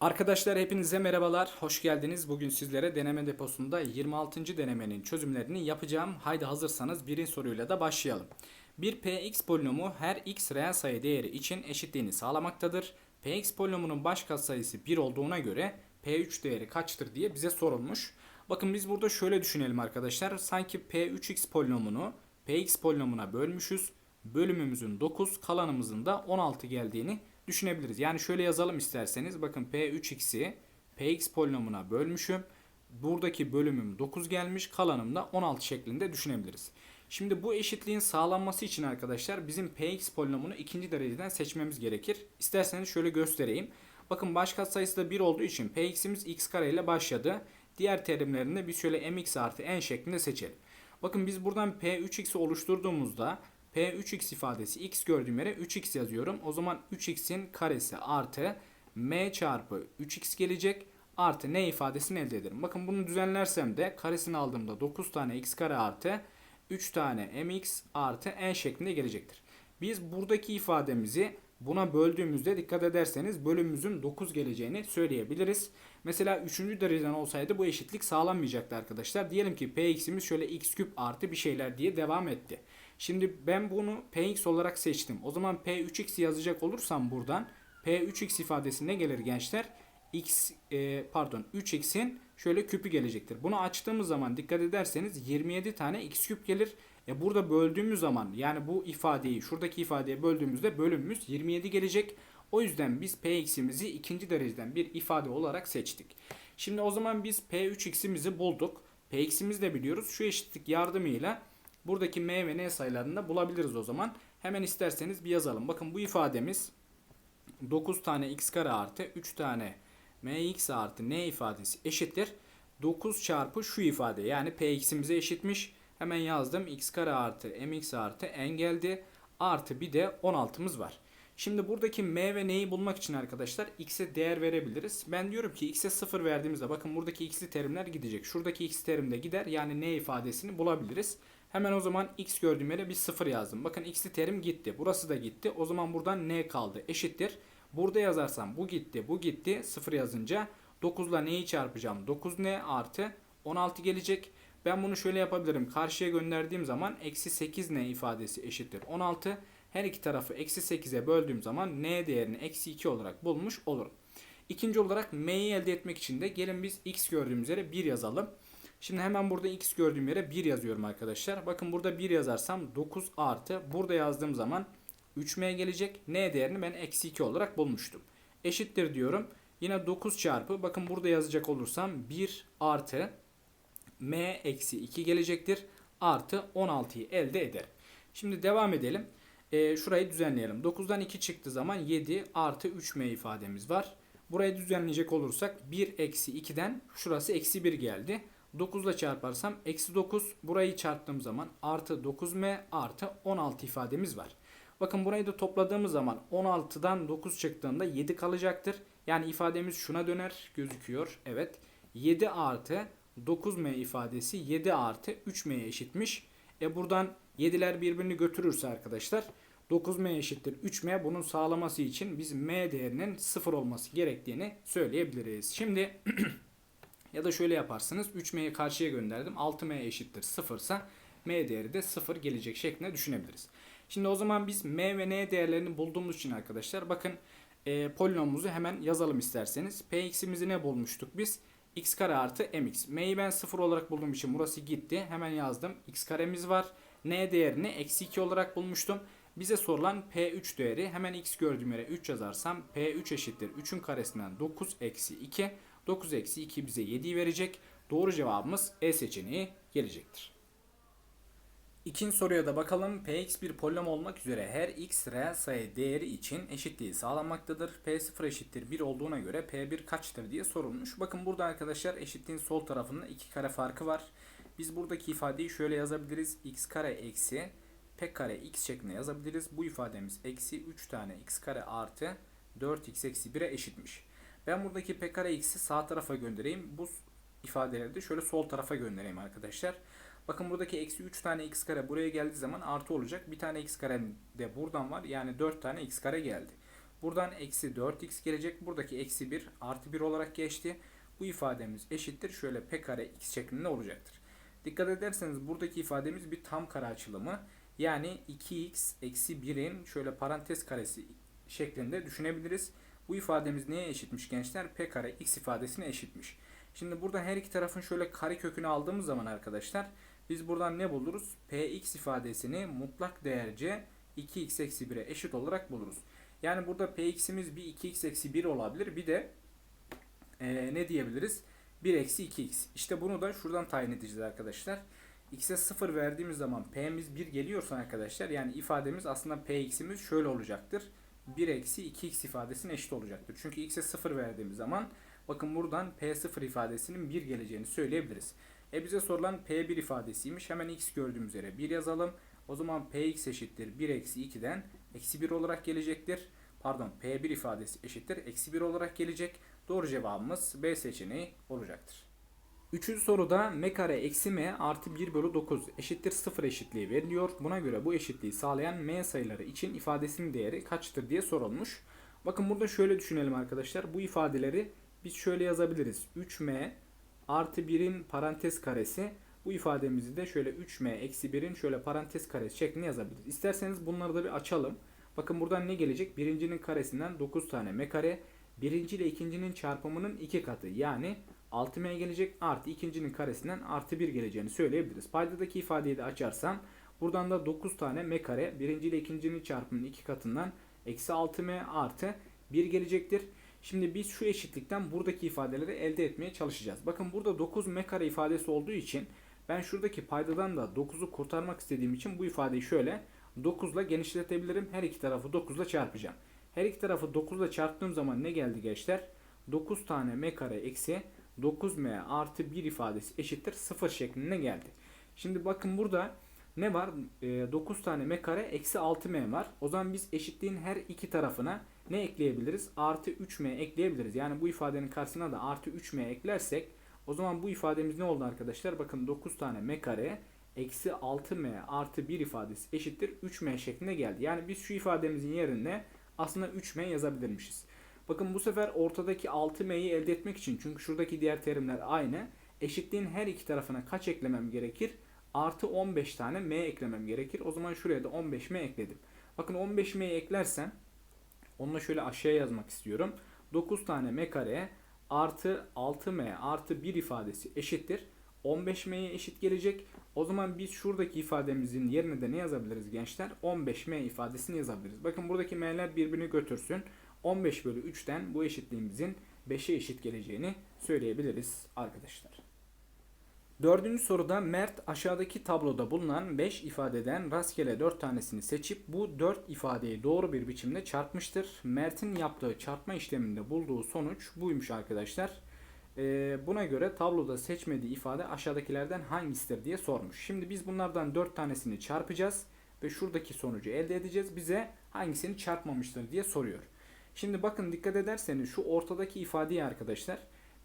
Arkadaşlar hepinize merhabalar, hoş geldiniz. Bugün sizlere deneme deposunda 26. denemenin çözümlerini yapacağım. Haydi hazırsanız birinci soruyla da başlayalım. Bir px polinomu her x reel sayı değeri için eşitliğini sağlamaktadır. px polinomunun baş katsayısı 1 olduğuna göre p3 değeri kaçtır diye bize sorulmuş. Bakın biz burada şöyle düşünelim arkadaşlar. Sanki p3x polinomunu px polinomuna bölmüşüz. Bölümümüzün 9, kalanımızın da 16 geldiğini düşünebiliriz. Yani şöyle yazalım isterseniz. Bakın P3x'i Px polinomuna bölmüşüm. Buradaki bölümüm 9 gelmiş. Kalanım da 16 şeklinde düşünebiliriz. Şimdi bu eşitliğin sağlanması için arkadaşlar bizim Px polinomunu ikinci dereceden seçmemiz gerekir. İsterseniz şöyle göstereyim. Bakın baş katsayısı da 1 olduğu için Px'imiz x kare ile başladı. Diğer terimlerinde biz şöyle mx artı n şeklinde seçelim. Bakın biz buradan P3x'i oluşturduğumuzda P3x ifadesi x gördüğüm yere 3x yazıyorum. O zaman 3x'in karesi artı m çarpı 3x gelecek. Artı n ifadesini elde ederim. Bakın bunu düzenlersem de karesini aldığımda 9 tane x kare artı 3 tane mx artı n şeklinde gelecektir. Biz buradaki ifademizi buna böldüğümüzde dikkat ederseniz bölümümüzün 9 geleceğini söyleyebiliriz. Mesela 3. dereceden olsaydı bu eşitlik sağlanmayacaktı arkadaşlar. Diyelim ki px'imiz şöyle x küp artı bir şeyler diye devam etti. Şimdi ben bunu px olarak seçtim. O zaman p3x yazacak olursam buradan p3x ifadesi ne gelir gençler? x e, pardon 3x'in şöyle küpü gelecektir. Bunu açtığımız zaman dikkat ederseniz 27 tane x küp gelir. E burada böldüğümüz zaman yani bu ifadeyi şuradaki ifadeye böldüğümüzde bölümümüz 27 gelecek. O yüzden biz px'imizi ikinci dereceden bir ifade olarak seçtik. Şimdi o zaman biz p3x'imizi bulduk. px'imizi de biliyoruz. Şu eşitlik yardımıyla buradaki m ve n sayılarını da bulabiliriz o zaman. Hemen isterseniz bir yazalım. Bakın bu ifademiz 9 tane x kare artı 3 tane mx artı n ifadesi eşittir. 9 çarpı şu ifade yani px'imize eşitmiş. Hemen yazdım x kare artı mx artı n geldi. Artı bir de 16'mız var. Şimdi buradaki m ve n'yi bulmak için arkadaşlar x'e değer verebiliriz. Ben diyorum ki x'e 0 verdiğimizde bakın buradaki x'li terimler gidecek. Şuradaki x terim de gider. Yani n ifadesini bulabiliriz. Hemen o zaman x gördüğüm yere bir 0 yazdım. Bakın x'li terim gitti. Burası da gitti. O zaman buradan n kaldı. Eşittir. Burada yazarsam bu gitti, bu gitti. 0 yazınca 9 ile neyi çarpacağım? 9n artı 16 gelecek. Ben bunu şöyle yapabilirim. Karşıya gönderdiğim zaman eksi 8n ifadesi eşittir 16. Her iki tarafı eksi 8'e böldüğüm zaman n değerini eksi 2 olarak bulmuş olurum. İkinci olarak m'yi elde etmek için de gelin biz x gördüğümüz yere 1 yazalım. Şimdi hemen burada x gördüğüm yere 1 yazıyorum arkadaşlar. Bakın burada 1 yazarsam 9 artı burada yazdığım zaman 3m gelecek. N değerini ben eksi 2 olarak bulmuştum. Eşittir diyorum. Yine 9 çarpı bakın burada yazacak olursam 1 artı m eksi 2 gelecektir. Artı 16'yı elde ederim. Şimdi devam edelim. E, şurayı düzenleyelim. 9'dan 2 çıktığı zaman 7 artı 3m ifademiz var. Burayı düzenleyecek olursak 1 eksi 2'den şurası eksi 1 geldi. 9 ile çarparsam eksi 9 burayı çarptığım zaman artı 9m artı 16 ifademiz var. Bakın burayı da topladığımız zaman 16'dan 9 çıktığında 7 kalacaktır. Yani ifademiz şuna döner gözüküyor. Evet 7 artı 9m ifadesi 7 artı 3m'ye eşitmiş. E buradan 7'ler birbirini götürürse arkadaşlar 9m eşittir 3m bunun sağlaması için biz m değerinin 0 olması gerektiğini söyleyebiliriz. Şimdi ya da şöyle yaparsınız 3m'yi karşıya gönderdim 6m eşittir 0 ise m değeri de 0 gelecek şeklinde düşünebiliriz. Şimdi o zaman biz m ve n değerlerini bulduğumuz için arkadaşlar bakın e, polinomumuzu hemen yazalım isterseniz. px'imizi ne bulmuştuk biz? x kare artı mx. m'yi ben 0 olarak bulduğum için burası gitti. Hemen yazdım. x karemiz var. n değerini eksi 2 olarak bulmuştum. Bize sorulan p3 değeri hemen x gördüğüm yere 3 yazarsam p3 eşittir 3'ün karesinden 9 eksi 2. 9 eksi 2 bize 7'yi verecek. Doğru cevabımız E seçeneği gelecektir. İkinci soruya da bakalım. Px bir polinom olmak üzere her x reel sayı değeri için eşitliği sağlanmaktadır. P0 eşittir 1 olduğuna göre P1 kaçtır diye sorulmuş. Bakın burada arkadaşlar eşitliğin sol tarafında iki kare farkı var. Biz buradaki ifadeyi şöyle yazabiliriz. x kare eksi p kare x şeklinde yazabiliriz. Bu ifademiz eksi 3 tane x kare artı 4x eksi 1'e eşitmiş. Ben buradaki p kare x'i sağ tarafa göndereyim. Bu ifadeleri de şöyle sol tarafa göndereyim arkadaşlar. Bakın buradaki eksi 3 tane x kare buraya geldiği zaman artı olacak. Bir tane x kare de buradan var. Yani 4 tane x kare geldi. Buradan eksi 4x gelecek. Buradaki eksi 1 artı 1 olarak geçti. Bu ifademiz eşittir. Şöyle p kare x şeklinde olacaktır. Dikkat ederseniz buradaki ifademiz bir tam kare açılımı. Yani 2x eksi 1'in şöyle parantez karesi şeklinde düşünebiliriz. Bu ifademiz neye eşitmiş gençler? p kare x ifadesine eşitmiş. Şimdi burada her iki tarafın şöyle kare kökünü aldığımız zaman arkadaşlar biz buradan ne buluruz? px ifadesini mutlak değerce 2x eksi 1'e eşit olarak buluruz. Yani burada px'imiz bir 2x eksi 1 olabilir. Bir de e, ne diyebiliriz? 1 eksi 2x. İşte bunu da şuradan tayin edeceğiz arkadaşlar. x'e 0 verdiğimiz zaman p'miz 1 geliyorsa arkadaşlar yani ifademiz aslında px'imiz şöyle olacaktır. 1 eksi 2x ifadesine eşit olacaktır. Çünkü x'e 0 verdiğimiz zaman bakın buradan p0 ifadesinin 1 geleceğini söyleyebiliriz. E bize sorulan p1 ifadesiymiş. Hemen x gördüğümüz üzere 1 yazalım. O zaman px eşittir 1 eksi 2'den eksi 1 olarak gelecektir. Pardon p1 ifadesi eşittir eksi 1 olarak gelecek. Doğru cevabımız B seçeneği olacaktır. Üçüncü soruda m kare eksi m artı 1 bölü 9 eşittir 0 eşitliği veriliyor. Buna göre bu eşitliği sağlayan m sayıları için ifadesinin değeri kaçtır diye sorulmuş. Bakın burada şöyle düşünelim arkadaşlar. Bu ifadeleri biz şöyle yazabiliriz. 3m artı 1'in parantez karesi bu ifademizi de şöyle 3m eksi 1'in şöyle parantez karesi şeklinde yazabiliriz. İsterseniz bunları da bir açalım. Bakın buradan ne gelecek? Birincinin karesinden 9 tane m kare. Birinci ile ikincinin çarpımının iki katı. Yani 6m gelecek artı ikincinin karesinden artı 1 geleceğini söyleyebiliriz. Paydadaki ifadeyi de açarsam buradan da 9 tane m kare birinci ile ikincinin çarpımının iki katından eksi 6m artı 1 gelecektir. Şimdi biz şu eşitlikten buradaki ifadeleri elde etmeye çalışacağız. Bakın burada 9 m kare ifadesi olduğu için ben şuradaki paydadan da 9'u kurtarmak istediğim için bu ifadeyi şöyle 9 ile genişletebilirim. Her iki tarafı 9 ile çarpacağım. Her iki tarafı 9 ile çarptığım zaman ne geldi gençler? 9 tane m kare eksi 9m artı 1 ifadesi eşittir 0 şeklinde geldi. Şimdi bakın burada ne var? E, 9 tane m kare eksi 6m var. O zaman biz eşitliğin her iki tarafına ne ekleyebiliriz? Artı 3m ekleyebiliriz. Yani bu ifadenin karşısına da artı 3m eklersek o zaman bu ifademiz ne oldu arkadaşlar? Bakın 9 tane m kare eksi 6m artı 1 ifadesi eşittir 3m şeklinde geldi. Yani biz şu ifademizin yerine aslında 3m yazabilirmişiz. Bakın bu sefer ortadaki 6m'yi elde etmek için çünkü şuradaki diğer terimler aynı. Eşitliğin her iki tarafına kaç eklemem gerekir? Artı 15 tane m eklemem gerekir. O zaman şuraya da 15m ekledim. Bakın 15m'yi eklersem onunla şöyle aşağıya yazmak istiyorum. 9 tane m kare artı 6m artı 1 ifadesi eşittir. 15m'ye eşit gelecek. O zaman biz şuradaki ifademizin yerine de ne yazabiliriz gençler? 15m ifadesini yazabiliriz. Bakın buradaki m'ler birbirini götürsün. 15 bölü 3'ten bu eşitliğimizin 5'e eşit geleceğini söyleyebiliriz arkadaşlar. Dördüncü soruda Mert aşağıdaki tabloda bulunan 5 ifadeden rastgele 4 tanesini seçip bu 4 ifadeyi doğru bir biçimde çarpmıştır. Mert'in yaptığı çarpma işleminde bulduğu sonuç buymuş arkadaşlar. Ee, buna göre tabloda seçmediği ifade aşağıdakilerden hangisidir diye sormuş. Şimdi biz bunlardan 4 tanesini çarpacağız ve şuradaki sonucu elde edeceğiz. Bize hangisini çarpmamıştır diye soruyor. Şimdi bakın dikkat ederseniz şu ortadaki ifadeyi arkadaşlar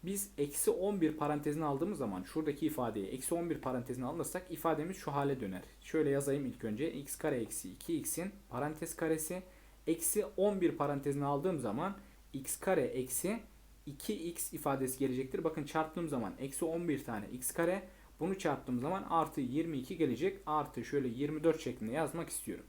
biz eksi 11 parantezine aldığımız zaman şuradaki ifadeyi eksi 11 parantezine alırsak ifademiz şu hale döner. Şöyle yazayım ilk önce x kare eksi 2x'in parantez karesi eksi 11 parantezine aldığım zaman x kare eksi 2x ifadesi gelecektir. Bakın çarptığım zaman eksi 11 tane x kare bunu çarptığım zaman artı 22 gelecek. Artı şöyle 24 şeklinde yazmak istiyorum.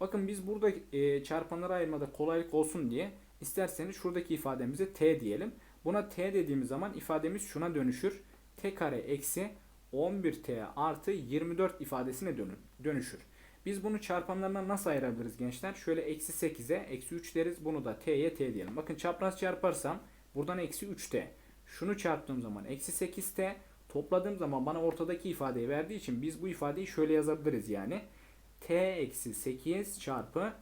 Bakın biz burada e, çarpanları ayırmada kolaylık olsun diye isterseniz şuradaki ifademize t diyelim. Buna t dediğimiz zaman ifademiz şuna dönüşür. t kare eksi 11t artı 24 ifadesine dönüşür. Biz bunu çarpanlarına nasıl ayırabiliriz gençler? Şöyle eksi 8'e eksi 3 deriz. Bunu da t'ye t diyelim. Bakın çapraz çarparsam buradan eksi 3t. Şunu çarptığım zaman eksi 8t. Topladığım zaman bana ortadaki ifadeyi verdiği için biz bu ifadeyi şöyle yazabiliriz yani t eksi 8 çarpı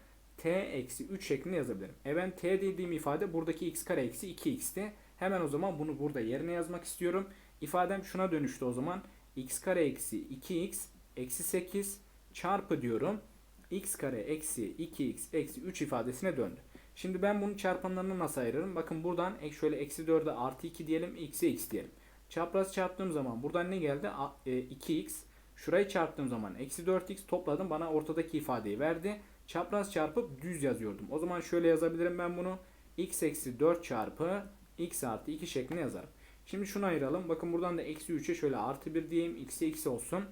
t eksi 3 şeklinde yazabilirim. E ben t dediğim ifade buradaki x kare eksi 2x'ti. Hemen o zaman bunu burada yerine yazmak istiyorum. İfadem şuna dönüştü o zaman. x kare eksi 2x eksi 8 çarpı diyorum. x kare eksi 2x eksi 3 ifadesine döndü. Şimdi ben bunun çarpanlarını nasıl ayırırım? Bakın buradan şöyle eksi 4'e artı 2 diyelim. x'e x diyelim. Çapraz çarptığım zaman buradan ne geldi? 2x Şurayı çarptığım zaman eksi 4x topladım bana ortadaki ifadeyi verdi. Çapraz çarpıp düz yazıyordum. O zaman şöyle yazabilirim ben bunu. x eksi 4 çarpı x artı 2 şeklinde yazarım. Şimdi şunu ayıralım. Bakın buradan da eksi 3'e şöyle artı 1 diyeyim. x'e x olsun.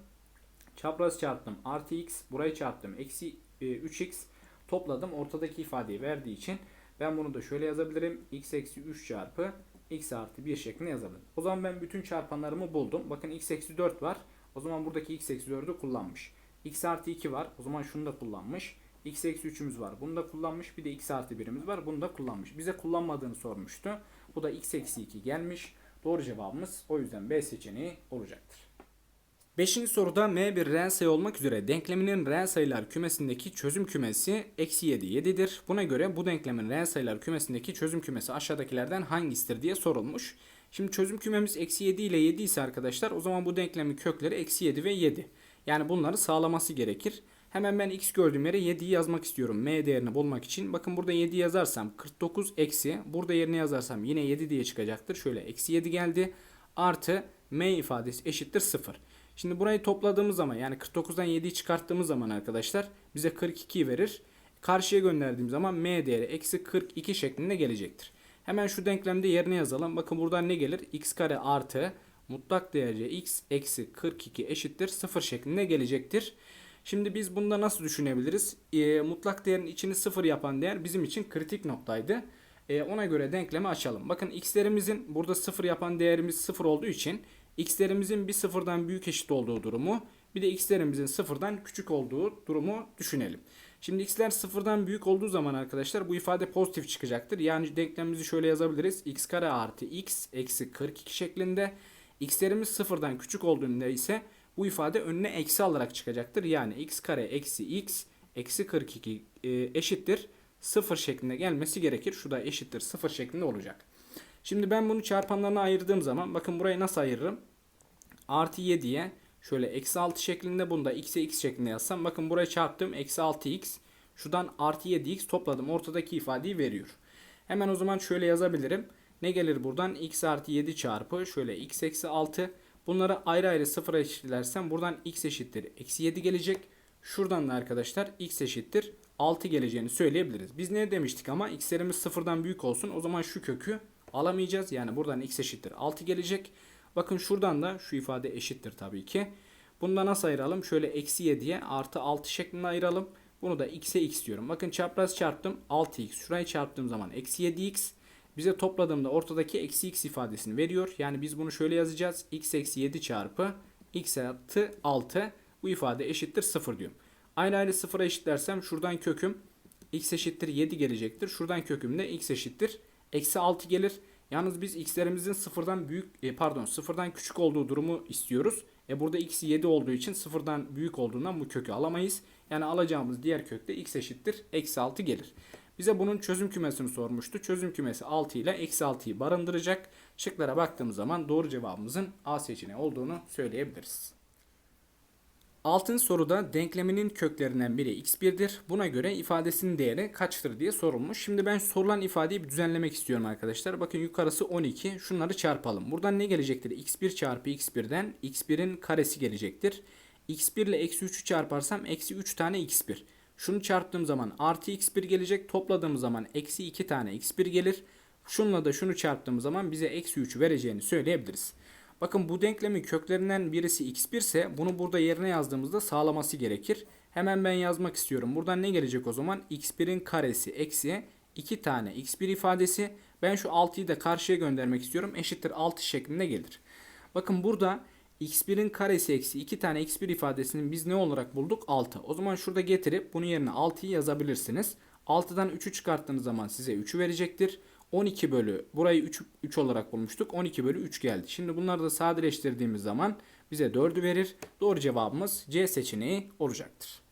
Çapraz çarptım. Artı x. Burayı çarptım. Eksi e, 3x. Topladım. Ortadaki ifadeyi verdiği için ben bunu da şöyle yazabilirim. x eksi 3 çarpı x artı 1 şeklinde yazabilirim. O zaman ben bütün çarpanlarımı buldum. Bakın x eksi 4 var. O zaman buradaki x eksi 4'ü kullanmış. x artı 2 var. O zaman şunu da kullanmış. X eksi 3'ümüz var. Bunu da kullanmış. Bir de x artı 1'imiz var. Bunu da kullanmış. Bize kullanmadığını sormuştu. Bu da x eksi 2 gelmiş. Doğru cevabımız o yüzden B seçeneği olacaktır. Beşinci soruda M bir reel sayı olmak üzere denkleminin reel sayılar kümesindeki çözüm kümesi eksi 7 7'dir. Buna göre bu denklemin reel sayılar kümesindeki çözüm kümesi aşağıdakilerden hangisidir diye sorulmuş. Şimdi çözüm kümemiz eksi 7 ile 7 ise arkadaşlar o zaman bu denklemin kökleri eksi 7 ve 7. Yani bunları sağlaması gerekir. Hemen ben x gördüğüm yere 7'yi yazmak istiyorum. M değerini bulmak için. Bakın burada 7 yazarsam 49 eksi. Burada yerine yazarsam yine 7 diye çıkacaktır. Şöyle eksi 7 geldi. Artı m ifadesi eşittir 0. Şimdi burayı topladığımız zaman yani 49'dan 7'yi çıkarttığımız zaman arkadaşlar bize 42 verir. Karşıya gönderdiğim zaman m değeri eksi 42 şeklinde gelecektir. Hemen şu denklemde yerine yazalım. Bakın buradan ne gelir? x kare artı mutlak değerce x eksi 42 eşittir 0 şeklinde gelecektir. Şimdi biz bunda nasıl düşünebiliriz? E, mutlak değerin içini 0 yapan değer bizim için kritik noktaydı. E, ona göre denklemi açalım. Bakın x'lerimizin burada 0 yapan değerimiz 0 olduğu için x'lerimizin bir sıfırdan büyük eşit olduğu durumu bir de x'lerimizin sıfırdan küçük olduğu durumu düşünelim. Şimdi x'ler sıfırdan büyük olduğu zaman arkadaşlar bu ifade pozitif çıkacaktır. Yani denklemimizi şöyle yazabiliriz. x kare artı x eksi 42 şeklinde. x'lerimiz sıfırdan küçük olduğunda ise bu ifade önüne eksi alarak çıkacaktır. Yani x kare eksi x eksi 42 e, eşittir 0 şeklinde gelmesi gerekir. Şu da eşittir 0 şeklinde olacak. Şimdi ben bunu çarpanlarına ayırdığım zaman bakın burayı nasıl ayırırım? Artı 7'ye şöyle eksi 6 şeklinde bunu da x'e x şeklinde yazsam. Bakın buraya çarptım eksi 6x. Şuradan artı 7x topladım. Ortadaki ifadeyi veriyor. Hemen o zaman şöyle yazabilirim. Ne gelir buradan? x artı 7 çarpı şöyle x eksi 6. Bunları ayrı ayrı sıfıra eşitlersem buradan x eşittir. Eksi 7 gelecek. Şuradan da arkadaşlar x eşittir 6 geleceğini söyleyebiliriz. Biz ne demiştik ama x'lerimiz sıfırdan büyük olsun. O zaman şu kökü alamayacağız. Yani buradan x eşittir 6 gelecek. Bakın şuradan da şu ifade eşittir tabii ki. Bunu da nasıl ayıralım? Şöyle eksi 7'ye artı 6 şeklinde ayıralım. Bunu da x'e x diyorum. Bakın çapraz çarptım 6x. Şurayı çarptığım zaman eksi 7x. Bize topladığımda ortadaki eksi x ifadesini veriyor. Yani biz bunu şöyle yazacağız. x eksi 7 çarpı x artı 6. Bu ifade eşittir 0 diyorum. Aynı ayrı sıfıra eşitlersem şuradan köküm x eşittir 7 gelecektir. Şuradan köküm de x eşittir eksi 6 gelir. Yalnız biz x'lerimizin sıfırdan büyük e, pardon sıfırdan küçük olduğu durumu istiyoruz. E burada x 7 olduğu için sıfırdan büyük olduğundan bu kökü alamayız. Yani alacağımız diğer kökte x eşittir eksi 6 gelir. Bize bunun çözüm kümesini sormuştu. Çözüm kümesi 6 ile eksi 6'yı barındıracak. Şıklara baktığımız zaman doğru cevabımızın A seçeneği olduğunu söyleyebiliriz. Altın soruda denkleminin köklerinden biri x1'dir. Buna göre ifadesinin değeri kaçtır diye sorulmuş. Şimdi ben sorulan ifadeyi bir düzenlemek istiyorum arkadaşlar. Bakın yukarısı 12. Şunları çarpalım. Buradan ne gelecektir? x1 çarpı x1'den x1'in karesi gelecektir. x1 ile eksi 3'ü çarparsam eksi 3 tane x1. Şunu çarptığım zaman artı x1 gelecek. Topladığım zaman eksi 2 tane x1 gelir. Şununla da şunu çarptığımız zaman bize eksi 3'ü vereceğini söyleyebiliriz. Bakın bu denklemin köklerinden birisi x1 ise bunu burada yerine yazdığımızda sağlaması gerekir. Hemen ben yazmak istiyorum. Buradan ne gelecek o zaman? x1'in karesi eksi 2 tane x1 ifadesi. Ben şu 6'yı da karşıya göndermek istiyorum. Eşittir 6 şeklinde gelir. Bakın burada x1'in karesi eksi 2 tane x1 ifadesinin biz ne olarak bulduk? 6. O zaman şurada getirip bunun yerine 6'yı yazabilirsiniz. 6'dan 3'ü çıkarttığınız zaman size 3'ü verecektir. 12 bölü burayı 3, 3 olarak bulmuştuk. 12 bölü 3 geldi. Şimdi bunları da sadeleştirdiğimiz zaman bize 4'ü verir. Doğru cevabımız C seçeneği olacaktır.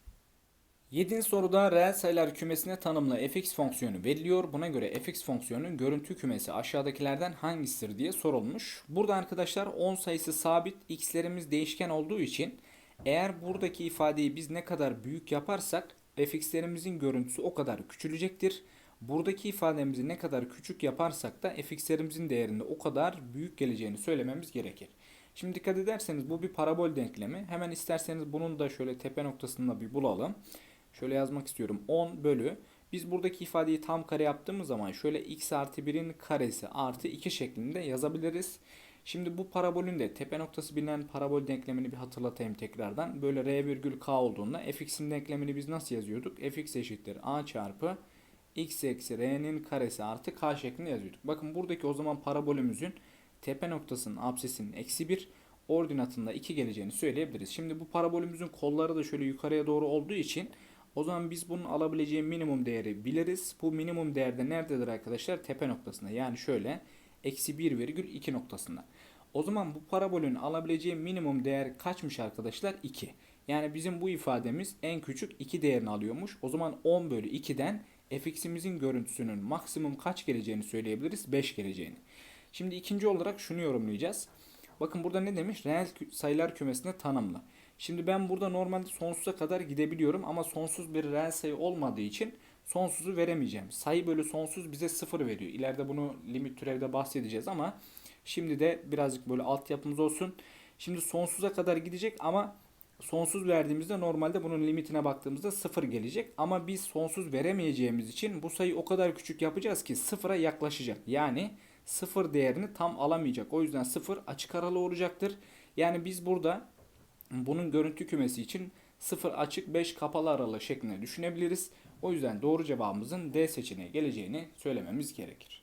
7. soruda reel sayılar kümesine tanımlı fx fonksiyonu veriliyor. Buna göre fx fonksiyonunun görüntü kümesi aşağıdakilerden hangisidir diye sorulmuş. Burada arkadaşlar 10 sayısı sabit, x'lerimiz değişken olduğu için eğer buradaki ifadeyi biz ne kadar büyük yaparsak fx'lerimizin görüntüsü o kadar küçülecektir. Buradaki ifademizi ne kadar küçük yaparsak da fx'lerimizin değerinde o kadar büyük geleceğini söylememiz gerekir. Şimdi dikkat ederseniz bu bir parabol denklemi. Hemen isterseniz bunun da şöyle tepe noktasında bir bulalım. Şöyle yazmak istiyorum. 10 bölü. Biz buradaki ifadeyi tam kare yaptığımız zaman şöyle x artı 1'in karesi artı 2 şeklinde yazabiliriz. Şimdi bu parabolün de tepe noktası bilinen parabol denklemini bir hatırlatayım tekrardan. Böyle r virgül k olduğunda fx'in denklemini biz nasıl yazıyorduk? fx eşittir a çarpı x eksi r'nin karesi artı k şeklinde yazıyorduk. Bakın buradaki o zaman parabolümüzün tepe noktasının absesinin eksi 1 ordinatında 2 geleceğini söyleyebiliriz. Şimdi bu parabolümüzün kolları da şöyle yukarıya doğru olduğu için o zaman biz bunun alabileceği minimum değeri biliriz. Bu minimum değerde nerededir arkadaşlar? Tepe noktasında. Yani şöyle eksi 1,2 noktasında. O zaman bu parabolün alabileceği minimum değer kaçmış arkadaşlar? 2. Yani bizim bu ifademiz en küçük 2 değerini alıyormuş. O zaman 10 bölü 2'den fx'imizin görüntüsünün maksimum kaç geleceğini söyleyebiliriz? 5 geleceğini. Şimdi ikinci olarak şunu yorumlayacağız. Bakın burada ne demiş? Reel sayılar kümesine tanımla. Şimdi ben burada normalde sonsuza kadar gidebiliyorum ama sonsuz bir reel sayı olmadığı için sonsuzu veremeyeceğim. Sayı bölü sonsuz bize sıfır veriyor. İleride bunu limit türevde bahsedeceğiz ama şimdi de birazcık böyle altyapımız olsun. Şimdi sonsuza kadar gidecek ama sonsuz verdiğimizde normalde bunun limitine baktığımızda sıfır gelecek. Ama biz sonsuz veremeyeceğimiz için bu sayıyı o kadar küçük yapacağız ki sıfıra yaklaşacak. Yani sıfır değerini tam alamayacak. O yüzden sıfır açık aralı olacaktır. Yani biz burada bunun görüntü kümesi için 0 açık 5 kapalı aralığı şeklinde düşünebiliriz. O yüzden doğru cevabımızın D seçeneği geleceğini söylememiz gerekir.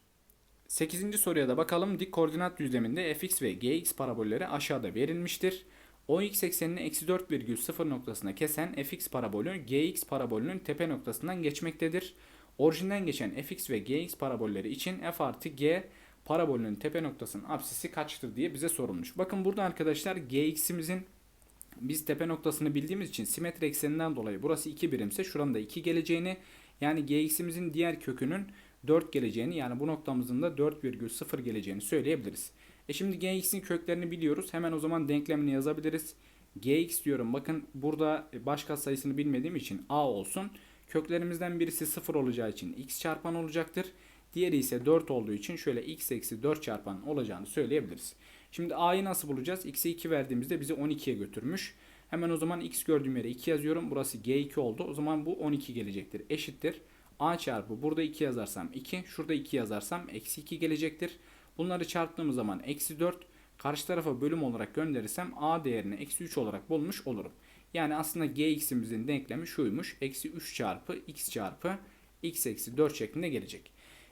8. soruya da bakalım. Dik koordinat düzleminde fx ve gx parabolleri aşağıda verilmiştir. OX eksenini eksi 4,0 noktasına kesen fx parabolü gx parabolünün tepe noktasından geçmektedir. Orijinden geçen fx ve gx parabolleri için f artı g parabolünün tepe noktasının apsisi kaçtır diye bize sorulmuş. Bakın burada arkadaşlar gx'imizin biz tepe noktasını bildiğimiz için simetri ekseninden dolayı burası 2 birimse şuranın da 2 geleceğini yani gx'imizin diğer kökünün 4 geleceğini yani bu noktamızın da 4,0 geleceğini söyleyebiliriz. E şimdi gx'in köklerini biliyoruz. Hemen o zaman denklemini yazabiliriz. gx diyorum. Bakın burada baş sayısını bilmediğim için a olsun. Köklerimizden birisi 0 olacağı için x çarpan olacaktır. Diğeri ise 4 olduğu için şöyle x eksi 4 çarpan olacağını söyleyebiliriz. Şimdi a'yı nasıl bulacağız? x'e 2 verdiğimizde bizi 12'ye götürmüş. Hemen o zaman x gördüğüm yere 2 yazıyorum. Burası g2 oldu. O zaman bu 12 gelecektir. Eşittir. a çarpı burada 2 yazarsam 2. Şurada 2 yazarsam eksi 2 gelecektir. Bunları çarptığımız zaman eksi 4. Karşı tarafa bölüm olarak gönderirsem a değerini eksi 3 olarak bulmuş olurum. Yani aslında gx'imizin denklemi şuymuş. Eksi 3 çarpı x çarpı x eksi 4 şeklinde gelecek.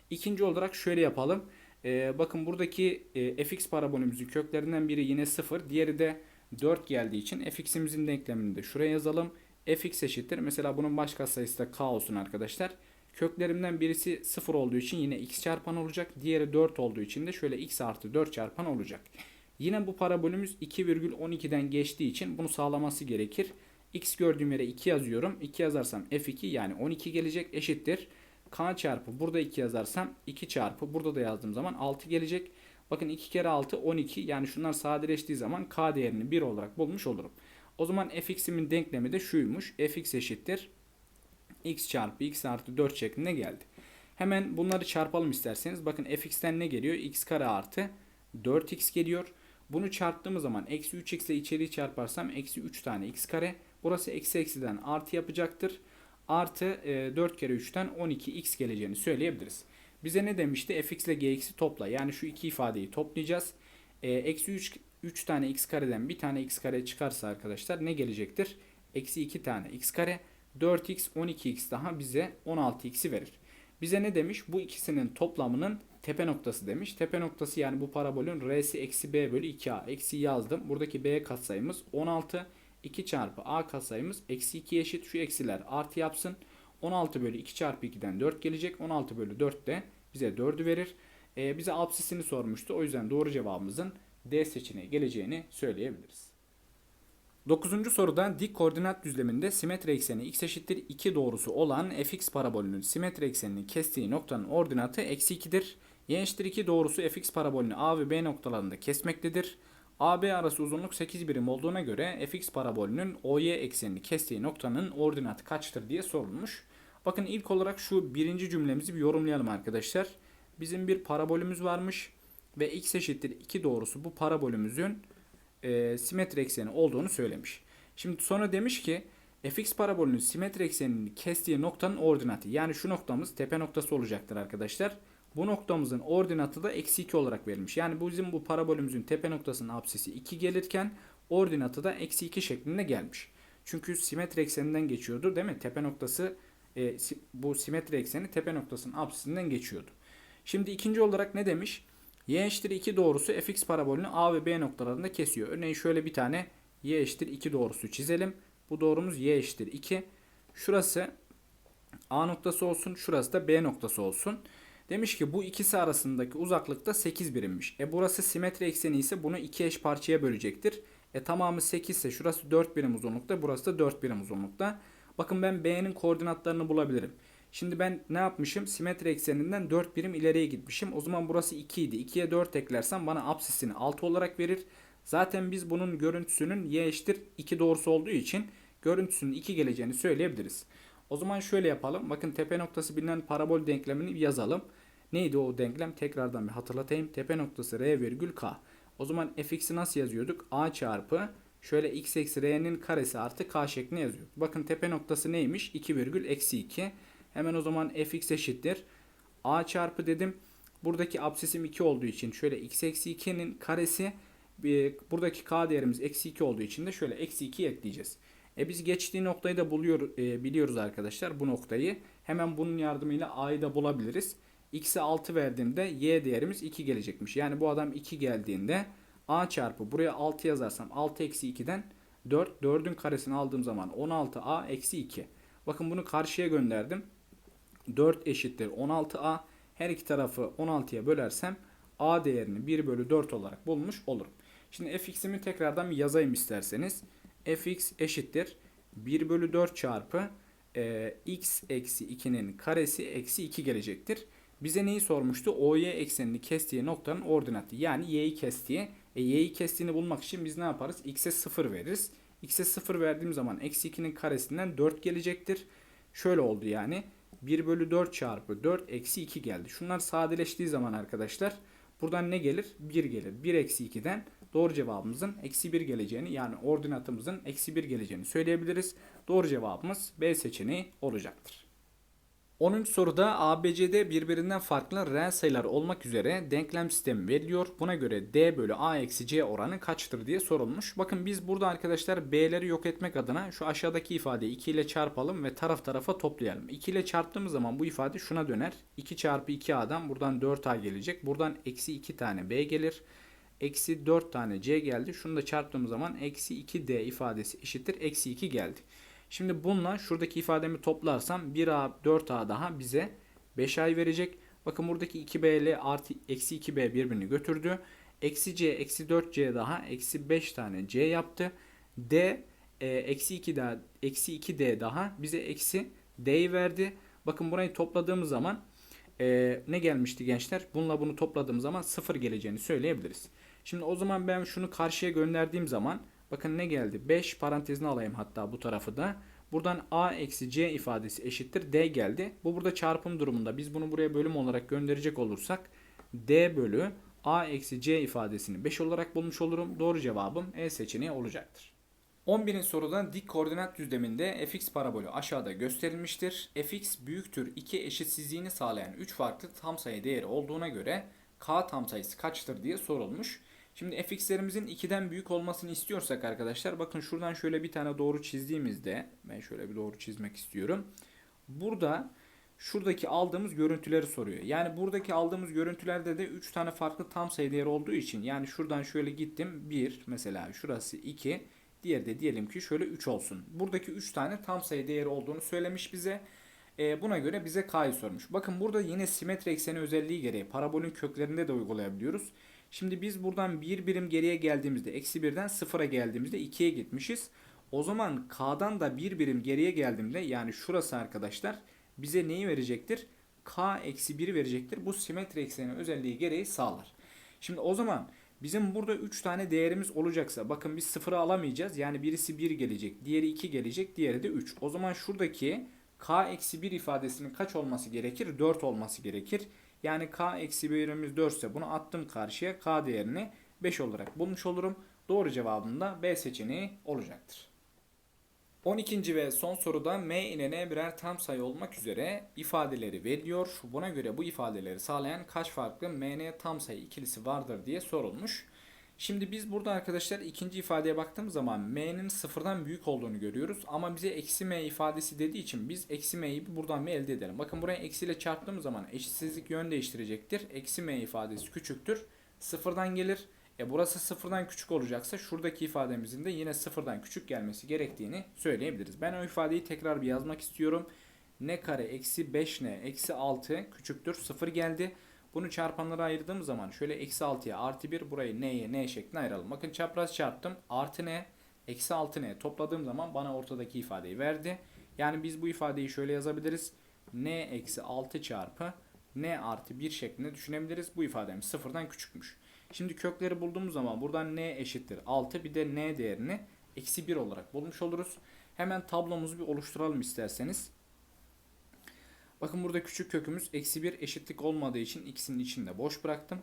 İkinci olarak şöyle yapalım. Ee, bakın buradaki e, fx parabolümüzün köklerinden biri yine 0. Diğeri de 4 geldiği için fx'imizin denklemini de şuraya yazalım. fx eşittir. Mesela bunun baş katsayısı da k olsun arkadaşlar. Köklerimden birisi 0 olduğu için yine x çarpan olacak. Diğeri 4 olduğu için de şöyle x artı 4 çarpan olacak. Yine bu parabolümüz 2,12'den geçtiği için bunu sağlaması gerekir. x gördüğüm yere 2 yazıyorum. 2 yazarsam f2 yani 12 gelecek eşittir k çarpı burada 2 yazarsam 2 çarpı burada da yazdığım zaman 6 gelecek. Bakın 2 kere 6 12 yani şunlar sadeleştiği zaman k değerini 1 olarak bulmuş olurum. O zaman fx'imin denklemi de şuymuş. fx eşittir x çarpı x artı 4 şeklinde geldi. Hemen bunları çarpalım isterseniz. Bakın fx'ten ne geliyor? x kare artı 4x geliyor. Bunu çarptığımız zaman eksi 3x ile içeriği çarparsam eksi 3 tane x kare. Burası eksi eksiden artı yapacaktır artı e, 4 kere 3'ten 12x geleceğini söyleyebiliriz. Bize ne demişti? fx ile gx'i topla. Yani şu iki ifadeyi toplayacağız. E, eksi 3, 3 tane x kareden bir tane x kare çıkarsa arkadaşlar ne gelecektir? Eksi 2 tane x kare. 4x 12x daha bize 16x'i verir. Bize ne demiş? Bu ikisinin toplamının tepe noktası demiş. Tepe noktası yani bu parabolün r'si eksi b bölü 2a. Eksi yazdım. Buradaki b katsayımız 16. 2 çarpı a katsayımız eksi 2 eşit. Şu eksiler artı yapsın. 16 bölü 2 çarpı 2'den 4 gelecek. 16 bölü 4 de bize 4'ü verir. Ee, bize absisini sormuştu. O yüzden doğru cevabımızın D seçeneği geleceğini söyleyebiliriz. 9. soruda dik koordinat düzleminde simetri ekseni x eşittir 2 doğrusu olan fx parabolünün simetri eksenini kestiği noktanın ordinatı eksi 2'dir. Y eşittir 2 doğrusu fx parabolünü a ve b noktalarında kesmektedir. AB arası uzunluk 8 birim olduğuna göre fx parabolünün OY eksenini kestiği noktanın ordinatı kaçtır diye sorulmuş. Bakın ilk olarak şu birinci cümlemizi bir yorumlayalım arkadaşlar. Bizim bir parabolümüz varmış ve x eşittir 2 doğrusu bu parabolümüzün e, simetri ekseni olduğunu söylemiş. Şimdi sonra demiş ki fx parabolünün simetri eksenini kestiği noktanın ordinatı. Yani şu noktamız tepe noktası olacaktır arkadaşlar. Bu noktamızın ordinatı da eksi 2 olarak verilmiş. Yani bizim bu parabolümüzün tepe noktasının apsisi 2 gelirken ordinatı da eksi 2 şeklinde gelmiş. Çünkü simetri ekseninden geçiyordu değil mi? Tepe noktası e, bu simetri ekseni tepe noktasının apsisinden geçiyordu. Şimdi ikinci olarak ne demiş? y eşittir 2 doğrusu fx parabolünü a ve b noktalarında kesiyor. Örneğin şöyle bir tane y eşittir 2 doğrusu çizelim. Bu doğrumuz y eşittir 2. Şurası a noktası olsun, şurası da b noktası olsun. Demiş ki bu ikisi arasındaki uzaklık da 8 birimmiş. E burası simetri ekseni ise bunu iki eş parçaya bölecektir. E tamamı 8 ise şurası 4 birim uzunlukta, burası da 4 birim uzunlukta. Bakın ben B'nin koordinatlarını bulabilirim. Şimdi ben ne yapmışım? Simetri ekseninden 4 birim ileriye gitmişim. O zaman burası 2 idi. 2'ye 4 eklersem bana apsisini 6 olarak verir. Zaten biz bunun görüntüsünün y eşittir 2 doğrusu olduğu için görüntüsünün 2 geleceğini söyleyebiliriz. O zaman şöyle yapalım. Bakın tepe noktası bilinen parabol denklemini yazalım. Neydi o denklem? Tekrardan bir hatırlatayım. Tepe noktası r virgül k. O zaman fx'i nasıl yazıyorduk? a çarpı şöyle x eksi r'nin karesi artı k şeklinde yazıyorduk. Bakın tepe noktası neymiş? 2 virgül eksi 2. Hemen o zaman fx eşittir. a çarpı dedim. Buradaki absisim 2 olduğu için şöyle x eksi 2'nin karesi e, buradaki k değerimiz eksi 2 olduğu için de şöyle eksi 2 ekleyeceğiz. E biz geçtiği noktayı da buluyor, e, biliyoruz arkadaşlar bu noktayı. Hemen bunun yardımıyla a'yı da bulabiliriz. X'e 6 verdiğimde y değerimiz 2 gelecekmiş. Yani bu adam 2 geldiğinde a çarpı buraya 6 yazarsam 6 eksi 2'den 4. 4'ün karesini aldığım zaman 16a eksi 2. Bakın bunu karşıya gönderdim. 4 eşittir 16a. Her iki tarafı 16'ya bölersem a değerini 1 bölü 4 olarak bulmuş olurum. Şimdi fx'imi tekrardan bir yazayım isterseniz. fx eşittir 1 bölü 4 çarpı e, x eksi 2'nin karesi eksi 2 gelecektir. Bize neyi sormuştu? OY eksenini kestiği noktanın ordinatı. Yani y'yi kestiği. E, y'yi kestiğini bulmak için biz ne yaparız? x'e 0 veririz. x'e 0 verdiğim zaman eksi 2'nin karesinden 4 gelecektir. Şöyle oldu yani. 1 bölü 4 çarpı 4 eksi 2 geldi. Şunlar sadeleştiği zaman arkadaşlar buradan ne gelir? 1 gelir. 1 eksi 2'den doğru cevabımızın eksi 1 geleceğini yani ordinatımızın eksi 1 geleceğini söyleyebiliriz. Doğru cevabımız B seçeneği olacaktır. 10. soruda ABCD birbirinden farklı reel sayılar olmak üzere denklem sistemi veriliyor. Buna göre D bölü A eksi C oranı kaçtır diye sorulmuş. Bakın biz burada arkadaşlar B'leri yok etmek adına şu aşağıdaki ifadeyi 2 ile çarpalım ve taraf tarafa toplayalım. 2 ile çarptığımız zaman bu ifade şuna döner. 2 çarpı 2A'dan buradan 4A gelecek. Buradan eksi 2 tane B gelir. Eksi 4 tane C geldi. Şunu da çarptığımız zaman eksi 2D ifadesi eşittir. Eksi 2 geldi. Şimdi bununla şuradaki ifademi toplarsam 1A 4A daha bize 5A verecek. Bakın buradaki 2B ile artı eksi 2B birbirini götürdü. Eksi C eksi 4C daha eksi 5 tane C yaptı. D e, eksi 2 daha eksi 2D daha bize eksi D'yi verdi. Bakın burayı topladığımız zaman e, ne gelmişti gençler? Bununla bunu topladığım zaman 0 geleceğini söyleyebiliriz. Şimdi o zaman ben şunu karşıya gönderdiğim zaman Bakın ne geldi? 5 parantezine alayım hatta bu tarafı da. Buradan a eksi c ifadesi eşittir d geldi. Bu burada çarpım durumunda. Biz bunu buraya bölüm olarak gönderecek olursak d bölü a eksi c ifadesini 5 olarak bulmuş olurum. Doğru cevabım E seçeneği olacaktır. 11. soruda dik koordinat düzleminde fx parabolü aşağıda gösterilmiştir. fx büyüktür 2 eşitsizliğini sağlayan 3 farklı tam sayı değeri olduğuna göre k tam sayısı kaçtır diye sorulmuş. Şimdi fx'lerimizin 2'den büyük olmasını istiyorsak arkadaşlar bakın şuradan şöyle bir tane doğru çizdiğimizde ben şöyle bir doğru çizmek istiyorum. Burada şuradaki aldığımız görüntüleri soruyor. Yani buradaki aldığımız görüntülerde de 3 tane farklı tam sayı değeri olduğu için yani şuradan şöyle gittim 1 mesela şurası 2 diğeri de diyelim ki şöyle 3 olsun. Buradaki 3 tane tam sayı değeri olduğunu söylemiş bize. E, buna göre bize k'yı sormuş. Bakın burada yine simetri ekseni özelliği gereği parabolün köklerinde de uygulayabiliyoruz. Şimdi biz buradan bir birim geriye geldiğimizde eksi birden sıfıra geldiğimizde 2'ye gitmişiz. O zaman k'dan da bir birim geriye geldiğimde yani şurası arkadaşlar bize neyi verecektir? k eksi 1 verecektir. Bu simetri ekseni özelliği gereği sağlar. Şimdi o zaman bizim burada 3 tane değerimiz olacaksa bakın biz sıfıra alamayacağız. Yani birisi 1 gelecek, diğeri 2 gelecek, diğeri de 3. O zaman şuradaki k eksi 1 ifadesinin kaç olması gerekir? 4 olması gerekir. Yani k eksi birimiz 4 ise bunu attım karşıya. K değerini 5 olarak bulmuş olurum. Doğru cevabım da B seçeneği olacaktır. 12. ve son soruda m ile n birer tam sayı olmak üzere ifadeleri veriliyor. Buna göre bu ifadeleri sağlayan kaç farklı mn tam sayı ikilisi vardır diye sorulmuş. Şimdi biz burada arkadaşlar ikinci ifadeye baktığımız zaman m'nin sıfırdan büyük olduğunu görüyoruz. Ama bize eksi m ifadesi dediği için biz eksi m'yi buradan bir elde edelim. Bakın buraya eksiyle çarptığımız zaman eşitsizlik yön değiştirecektir. Eksi m ifadesi küçüktür. Sıfırdan gelir. E burası sıfırdan küçük olacaksa şuradaki ifademizin de yine sıfırdan küçük gelmesi gerektiğini söyleyebiliriz. Ben o ifadeyi tekrar bir yazmak istiyorum. n kare eksi 5n eksi 6 küçüktür 0 geldi. Bunu çarpanlara ayırdığım zaman şöyle eksi 6'ya artı 1 burayı n'ye n şeklinde ayıralım. Bakın çapraz çarptım artı n eksi 6 n topladığım zaman bana ortadaki ifadeyi verdi. Yani biz bu ifadeyi şöyle yazabiliriz. n eksi 6 çarpı n artı 1 şeklinde düşünebiliriz. Bu ifademiz sıfırdan küçükmüş. Şimdi kökleri bulduğumuz zaman buradan n eşittir 6 bir de n değerini eksi 1 olarak bulmuş oluruz. Hemen tablomuzu bir oluşturalım isterseniz. Bakın burada küçük kökümüz eksi 1 eşitlik olmadığı için ikisinin içinde boş bıraktım.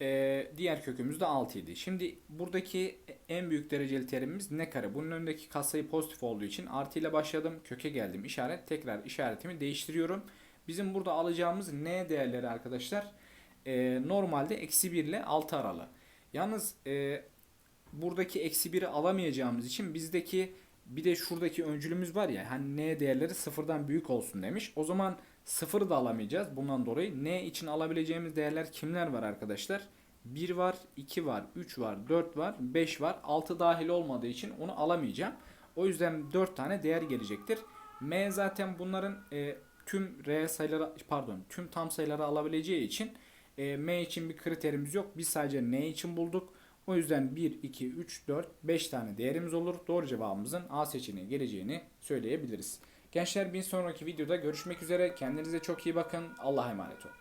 Ee, diğer kökümüz de 6 idi. Şimdi buradaki en büyük dereceli terimimiz ne kare? Bunun önündeki katsayı pozitif olduğu için artı ile başladım. Köke geldim. işaret tekrar işaretimi değiştiriyorum. Bizim burada alacağımız n değerleri arkadaşlar e, normalde eksi 1 ile 6 aralı. Yalnız e, buradaki eksi 1'i alamayacağımız için bizdeki bir de şuradaki öncülümüz var ya hani n değerleri sıfırdan büyük olsun demiş. O zaman sıfırı da alamayacağız. Bundan dolayı n için alabileceğimiz değerler kimler var arkadaşlar? 1 var, 2 var, 3 var, 4 var, 5 var. 6 dahil olmadığı için onu alamayacağım. O yüzden 4 tane değer gelecektir. M zaten bunların e, tüm reel sayıları pardon tüm tam sayıları alabileceği için e, M için bir kriterimiz yok. Biz sadece N için bulduk. O yüzden 1, 2, 3, 4, 5 tane değerimiz olur. Doğru cevabımızın A seçeneği geleceğini söyleyebiliriz. Gençler bir sonraki videoda görüşmek üzere. Kendinize çok iyi bakın. Allah'a emanet olun.